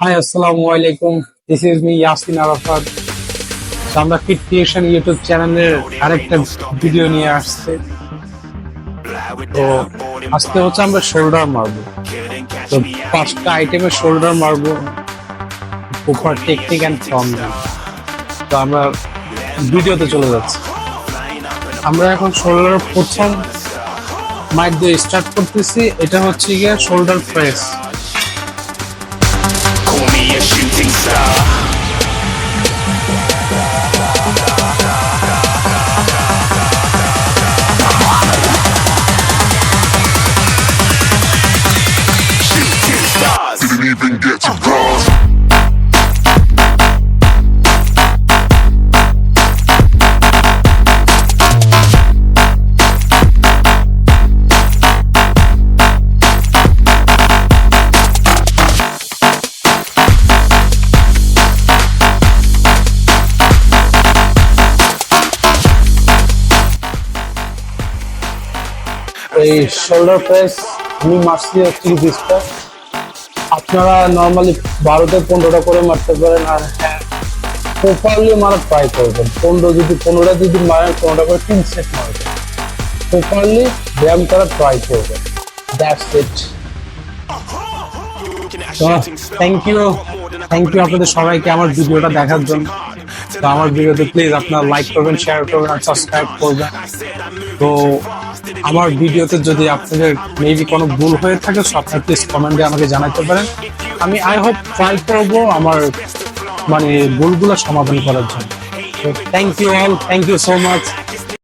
High আসসালামু আলাইকুম this is me Yasin Arafat আমরা ফিট ক্রিয়েশন ইউটিউব চ্যানেলের আরেকটা ভিডিও নিয়ে আসছে। তো, আজকে হচ্ছে আমরা শোল্ডার মারবো। তো, পাঁচটা আইটেমের শোল্ডার মারবো। উপর টেকনিক অ্যান্ড ফর্ম তো, আমরা ভিডিওতে চলে যাচ্ছি। আমরা এখন শোল্ডার প্রথম মাইক দিয়ে স্টার্ট করতেছি। এটা হচ্ছে গিয়ে shoulder press Call me a shooting star. Didn't even get to cross. এই শোল্ডার প্রেস আমি মারছি হচ্ছে বিশটা আপনারা নর্মালি বারোতে পনেরোটা করে মারতে পারেন আর হ্যাঁ প্রপারলি মারা ট্রাই করবেন। পনেরো যদি পনেরোটা যদি মারেন, পনেরোটা করে তিন সেট মারবেন। প্রপারলি ব্যায়াম করা ট্রাই করবেন। That's it thank you thank you আপনাদের সবাইকে আমার ভিডিওটা দেখার জন্য। তো আমার ভিডিওতে প্লিজ আপনারা লাইক করবেন শেয়ার করবেন, আর সাবস্ক্রাইব করবেন। তো আমার ভিডিওতে যদি আপনাদের মেবি কোনো ভুল হয়ে থাকে সো আপনারা প্লিজ কমেন্টে আমাকে জানাতে পারেন। আমি আই হোপ ট্রাই করব আমার মানে ভুলগুলো সমাধান করার জন্য। Thank you all thank you so much